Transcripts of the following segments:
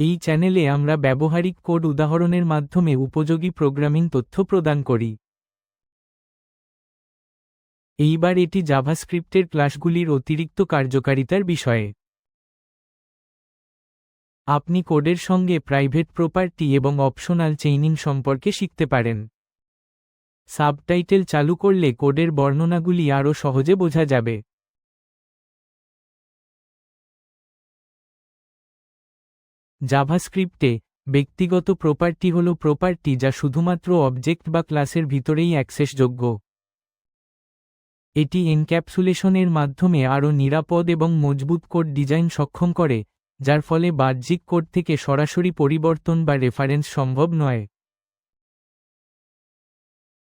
এই চ্যানেলে আমরা ব্যবহারিক কোড উদাহরণের মাধ্যমে উপযোগী প্রোগ্রামিং তথ্য প্রদান করি। এইবার এটি জাভাস্ক্রিপ্টের ক্লাসগুলির অতিরিক্ত কার্যকারিতার বিষয়ে। আপনি কোডের সঙ্গে প্রাইভেট প্রপার্টি এবং অপশনাল চেইনিং সম্পর্কে শিখতে পারেন। সাবটাইটেল চালু করলে কোডের বর্ণনাগুলি আরও সহজে বোঝা যাবে। জাভাস্ক্রিপ্টে ব্যক্তিগত প্রপার্টি হল প্রপার্টি যা শুধুমাত্র অবজেক্ট বা ক্লাসের ভিতরেই অ্যাক্সেসযোগ্য এটি এনক্যাপসুলেশনের মাধ্যমে আরও নিরাপদ এবং মজবুত কোড ডিজাইন সক্ষম করে, যার ফলে বাহ্যিক কোড থেকে সরাসরি পরিবর্তন বা রেফারেন্স সম্ভব নয়।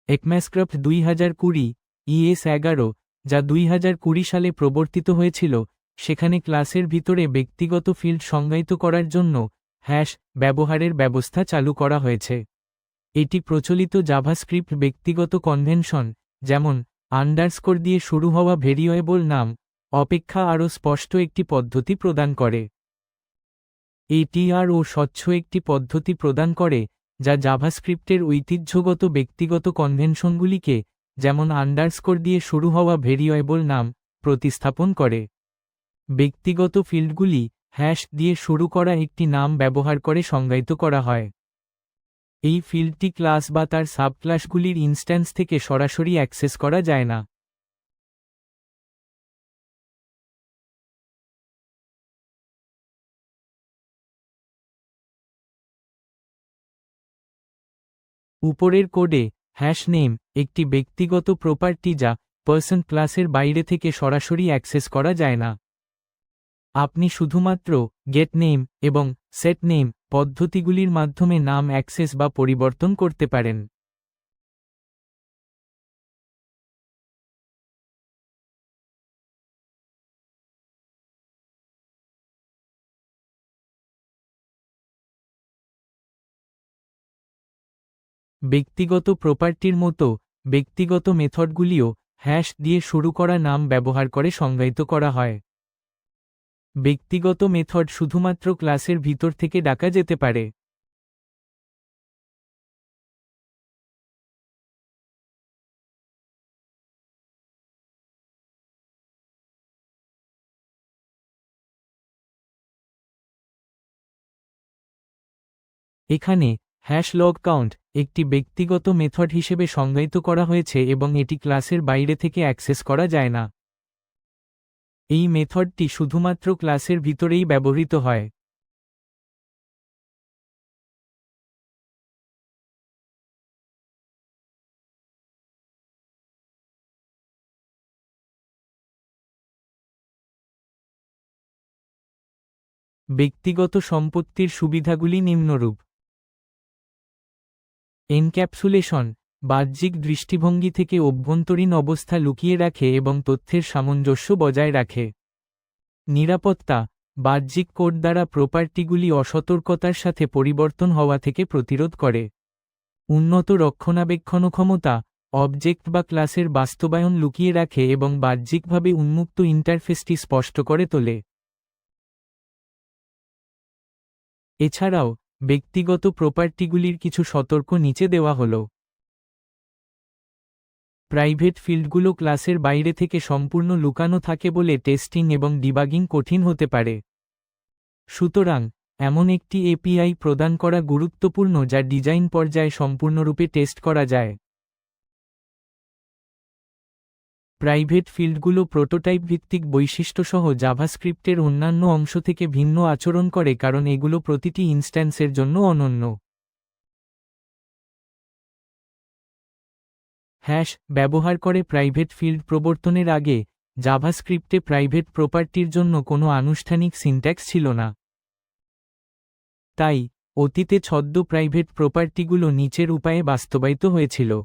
একম্যাসক্রাফ্ট দুই হাজার কুড়ি ইএস এগারো, যা দুই হাজার কুড়ি সালে প্রবর্তিত হয়েছিল সেখানে ক্লাসের ভিতরে ব্যক্তিগত ফিল্ড সংজ্ঞায়িত করার জন্য হ্যাশ ব্যবহারের ব্যবস্থা চালু করা হয়েছে। এটি প্রচলিত জাভাস্ক্রিপ্ট ব্যক্তিগত কনভেনশন, যেমন আন্ডারস্কোর দিয়ে শুরু হওয়া ভেরিয়েবল নাম, অপেক্ষা আরও স্পষ্ট একটি পদ্ধতি প্রদান করে। এটিআর ও স্বচ্ছ একটি পদ্ধতি প্রদান করে, যা জাভাস্ক্রিপ্টের ঐতিহ্যগত ব্যক্তিগত কনভেনশনগুলিকে, যেমন আন্ডারস্কোর দিয়ে শুরু হওয়া ভেরিয়েবল নাম, প্রতিস্থাপন করে। ব্যক্তিগত ফিল্ডগুলি হ্যাশ দিয়ে শুরু করা একটি নাম ব্যবহার করে সংজ্ঞায়িত করা হয়। এই ফিল্ডটি ক্লাস বা তার সাবক্লাসগুলির ইনস্ট্যান্স থেকে সরাসরি অ্যাক্সেস করা যায় না। উপরের কোডে হ্যাশ নেম একটি ব্যক্তিগত প্রপার্টি যা পার্সন ক্লাসের বাইরে থেকে সরাসরি অ্যাক্সেস করা যায় না। আপনি শুধুমাত্র গেট নেম এবং সেট নেম পদ্ধতিগুলির মাধ্যমে নাম অ্যাক্সেস বা পরিবর্তন করতে পারেন। ব্যক্তিগত প্রপার্টির মতো ব্যক্তিগত মেথডগুলিও হ্যাশ দিয়ে শুরু করা নাম ব্যবহার করে সংজ্ঞায়িত করা হয়। ব্যক্তিগত মেথড শুধুমাত্র ক্লাসের ভিতর থেকে ডাকা যেতে পারে। এখানে হ্যাশ লগ কাউন্ট একটি ব্যক্তিগত মেথড হিসেবে সংজ্ঞায়িত করা হয়েছে এবং এটি ক্লাসের বাইরে থেকে অ্যাক্সেস করা যায় না। এই মেথডটি শুধুমাত্র ক্লাসের ভিতরেই ব্যবহৃত হয়। ব্যক্তিগত সম্পত্তির সুবিধাগুলি নিম্নরূপ। এনক্যাপসুলেশন বাহ্যিক দৃষ্টিভঙ্গি থেকে অভ্যন্তরীণ অবস্থা লুকিয়ে রাখে এবং তথ্যের সামঞ্জস্য বজায় রাখে। নিরাপত্তা, বাহ্যিক কোড দ্বারা প্রপার্টিগুলি অসতর্কতার সাথে পরিবর্তন হওয়া থেকে প্রতিরোধ করে। উন্নত রক্ষণাবেক্ষণ ক্ষমতা, অবজেক্ট বা ক্লাসের বাস্তবায়ন লুকিয়ে রাখে এবং বাহ্যিকভাবে উন্মুক্ত ইন্টারফেসটি স্পষ্ট করে তোলে। এছাড়াও, ব্যক্তিগত প্রপার্টিগুলির কিছু সতর্ক নিচে দেওয়া হল। প্রাইভেট ফিল্ডগুলো ক্লাসের বাইরে থেকে সম্পূর্ণ লুকানো থাকে বলে টেস্টিং এবং ডিবাগিং কঠিন হতে পারে। সুতরাং, এমন একটি এপিআই প্রদান করা গুরুত্বপূর্ণ যা ডিজাইন পর্যায়ে সম্পূর্ণরূপে টেস্ট করা যায়। প্রাইভেট ফিল্ডগুলো প্রোটোটাইপ ভিত্তিক বৈশিষ্ট্যসহ জাভাস্ক্রিপ্টের অন্যান্য অংশ থেকে ভিন্ন আচরণ করে কারণ এগুলো প্রতিটি ইনস্ট্যান্সের জন্য অনন্য। হ্যাশ ব্যবহার করে প্রাইভেট ফিল্ড প্রবর্তনের আগে জাভাস্ক্রিপ্টে প্রাইভেট প্রপার্টির জন্য কোনো আনুষ্ঠানিক সিনট্যাক্স ছিল না। তাই অতীতে ছদ্ম প্রাইভেট প্রপার্টিগুলো নিচের উপায়ে বাস্তবায়িত হয়েছিল।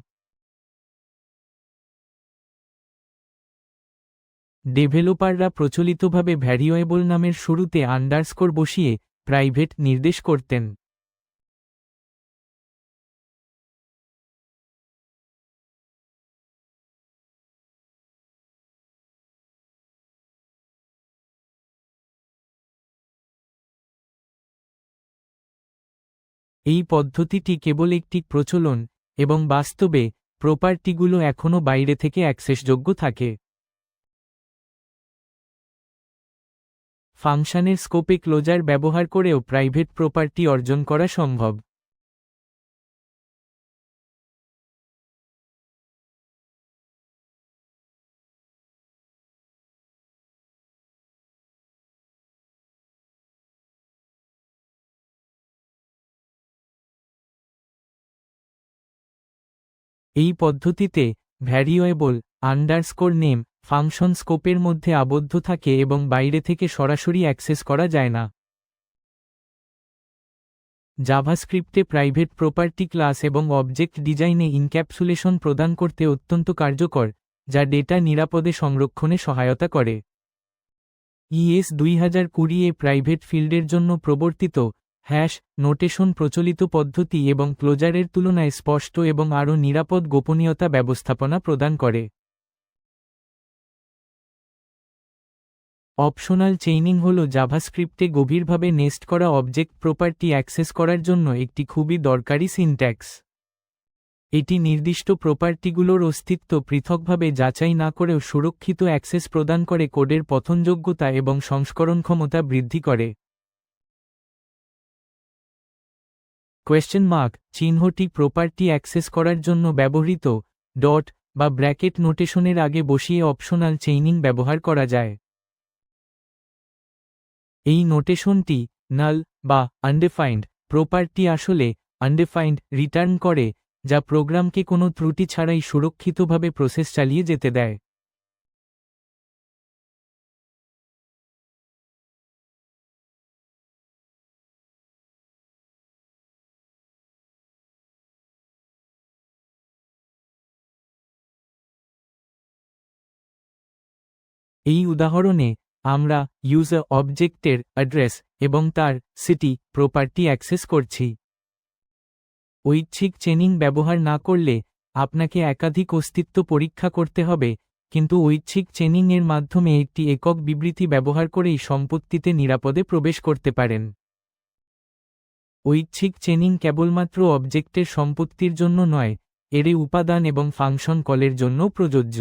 ডেভেলপাররা প্রচলিতভাবে ভ্যারিয়েবল নামের শুরুতে আন্ডারস্কোর বসিয়ে প্রাইভেট নির্দেশ করতেন। এই পদ্ধতিটি কেবল একটি প্রচলন এবং বাস্তবে প্রপার্টিগুলো এখনও বাইরে থেকে অ্যাক্সেসযোগ্য থাকে। ফাংশানের স্কোপে ক্লোজার ব্যবহার করেও প্রাইভেট প্রপার্টি অর্জন করা সম্ভব। এই পদ্ধতিতে ভ্যারিয়েবল আন্ডারস্কোর নেম ফাংশন স্কোপের মধ্যে আবদ্ধ থাকে এবং বাইরে থেকে সরাসরি অ্যাক্সেস করা যায় না। জাভাস্ক্রিপ্টে প্রাইভেট প্রপার্টি ক্লাস এবং অবজেক্ট ডিজাইনে ইনক্যাপসুলেশন প্রদান করতে অত্যন্ত কার্যকর, যা ডেটা নিরাপদে সংরক্ষণে সহায়তা করে। ইএস দুই হাজার কুড়ি এ প্রাইভেট ফিল্ডের জন্য প্রবর্তিত হ্যাশ, নোটেশন প্রচলিত পদ্ধতি এবং ক্লোজারের তুলনায় স্পষ্ট এবং আরও নিরাপদ গোপনীয়তা ব্যবস্থাপনা প্রদান করে। অপশনাল চেইনিং হল জাভাস্ক্রিপ্টে গভীরভাবে নেস্ট করা অবজেক্ট প্রপার্টি অ্যাক্সেস করার জন্য একটি খুবই দরকারি সিনট্যাক্স। এটি নির্দিষ্ট প্রপার্টিগুলোর অস্তিত্ব পৃথকভাবে যাচাই না করেও সুরক্ষিত অ্যাক্সেস প্রদান করে কোডের পথনযোগ্যতা এবং সংস্করণ ক্ষমতা বৃদ্ধি করে। কোয়েশ্চেন মার্ক চিহ্নটি প্রপার্টি অ্যাক্সেস করার জন্য ব্যবহৃত ডট বা ব্র্যাকেট নোটেশনের আগে বসিয়ে অপশনাল চেইনিং ব্যবহার করা যায়। এই নোটেশনটি নাল বা আনডেফাইন্ড প্রপার্টি আসলে আনডেফাইন্ড রিটার্ন করে, যা প্রোগ্রামকে কোনো ত্রুটি ছাড়াই সুরক্ষিতভাবে প্রসেস চালিয়ে যেতে দেয়। এই উদাহরণে আমরা ইউজার অবজেক্টের অ্যাড্রেস এবং তার সিটি প্রপার্টি অ্যাক্সেস করছি। ঐচ্ছিক চেনিং ব্যবহার না করলে আপনাকে একাধিক অস্তিত্ব পরীক্ষা করতে হবে, কিন্তু ঐচ্ছিক চেনিং এর মাধ্যমে একটি একক বিবৃতি ব্যবহার করেই সম্পত্তিতে নিরাপদে প্রবেশ করতে পারেন। ঐচ্ছিক চেনিং কেবলমাত্র অবজেক্টের সম্পত্তির জন্য নয়, এরে উপাদান এবং ফাংশন কলের জন্য প্রযোজ্য।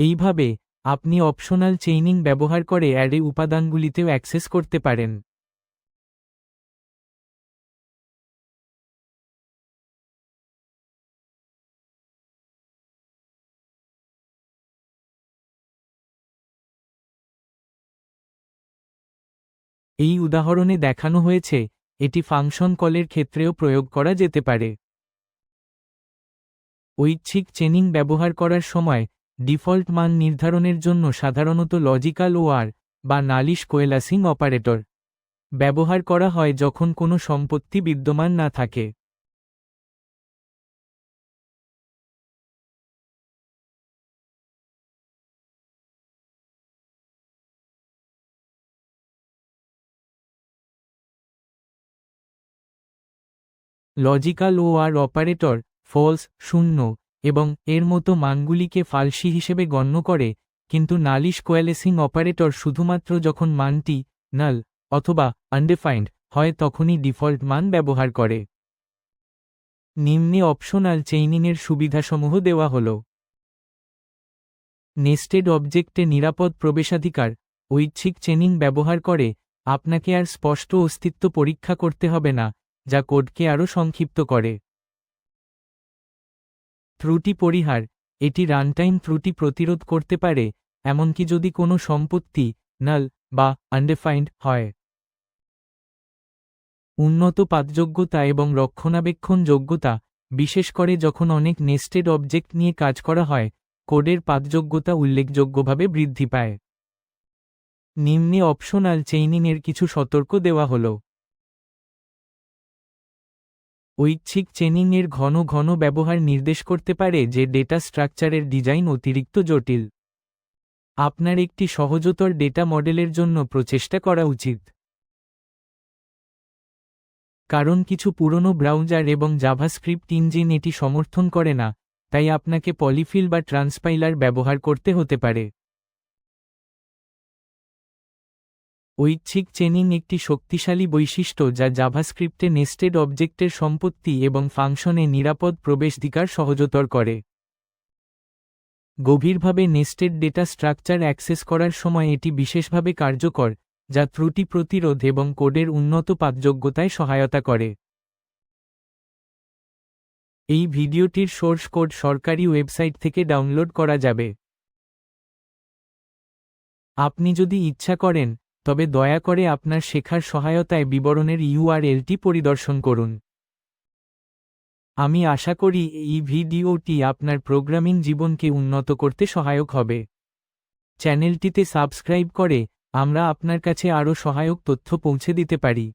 এইভাবে, আপনি অপশনাল চেইনিং ব্যবহার করে অ্যারে উপাদানগুলিতেও অ্যাক্সেস করতে পারেন। এই উদাহরণে দেখানো হয়েছে, এটি ফাংশন কলের ক্ষেত্রেও প্রয়োগ করা যেতে পারে। ঐচ্ছিক চেনিং ব্যবহার করার সময় ডিফল্ট মান নির্ধারণের জন্য সাধারণত লজিক্যাল ওয়ার বা নালিশ কোয়েলাসিং অপারেটর ব্যবহার করা হয় যখন কোনো সম্পত্তি বিদ্যমান না থাকে। Logical OR operator false শূন্য এবং এর মতো মানগুলিকে ফালসি হিসেবে গণ্য করে, কিন্তু নালিশ কোয়ালেসিং অপারেটর শুধুমাত্র যখন মানটি নাল অথবা আনডেফাইন্ড হয় তখনই ডিফল্ট মান ব্যবহার করে। নিম্নে অপশনাল চেইনিংয়ের সুবিধাসমূহ দেওয়া হল। নেস্টেড অবজেক্টে নিরাপদ প্রবেশাধিকার, ঐচ্ছিক চেনিং ব্যবহার করে, আপনাকে আর স্পষ্ট অস্তিত্ব পরীক্ষা করতে হবে না, যা কোডকে আরও সংক্ষিপ্ত করে। ত্রুটি পরিহার, এটি রানটাইম ত্রুটি প্রতিরোধ করতে পারে, এমনকি যদি কোনো সম্পত্তি নাল বা আনডেফাইন্ড হয়। উন্নত পাতযোগ্যতা এবং রক্ষণাবেক্ষণ যোগ্যতা, বিশেষ করে যখন অনেক নেস্টেড অবজেক্ট নিয়ে কাজ করা হয়, কোডের পাতযোগ্যতা উল্লেখযোগ্যভাবে বৃদ্ধি পায়। নিম্নে অপশনাল চেইনিংয়ের কিছু সতর্ক দেওয়া হলো। ঐচ্ছিক চেনিংয়ের ঘন ঘন ব্যবহার নির্দেশ করতে পারে যে ডেটা স্ট্রাকচারের ডিজাইন অতিরিক্ত জটিল। আপনার একটি সহজতর ডেটা মডেলের জন্য প্রচেষ্টা করা উচিত। কারণ কিছু পুরনো ব্রাউজার এবং জাভাস্ক্রিপ্ট ইঞ্জিন এটি সমর্থন করে না, তাই আপনাকে পলিফিল বা ট্রান্সপাইলার ব্যবহার করতে হতে পারে। ঐচ্ছিক চেনিং একটি শক্তিশালী বৈশিষ্ট্য যা জাভাস্ক্রিপ্টে নেস্টেড অবজেক্টের সম্পত্তি এবং ফাংশনে নিরাপদ প্রবেশধিকার সহজতর করে। গভীরভাবে নেস্টেড ডেটা স্ট্রাকচার অ্যাক্সেস করার সময় এটি বিশেষভাবে কার্যকর, যা ত্রুটি প্রতিরোধ এবং কোডের উন্নত পাঠযোগ্যতায় সহায়তা করে। এই ভিডিওটির সোর্স কোড সরকারি ওয়েবসাইট থেকে ডাউনলোড করা যাবে। আপনি যদি ইচ্ছা করেন তবে দয়া করে আপনার শেখার সহায়তায় বিবরণের ইউআরএলটি পরিদর্শন করুন। আমি আশা করি এই ভিডিওটি আপনার প্রোগ্রামিং জীবনকে উন্নত করতে সহায়ক হবে। চ্যানেলটিতে সাবস্ক্রাইব করে আমরা আপনার কাছে আরও সহায়ক তথ্য পৌঁছে দিতে পারি।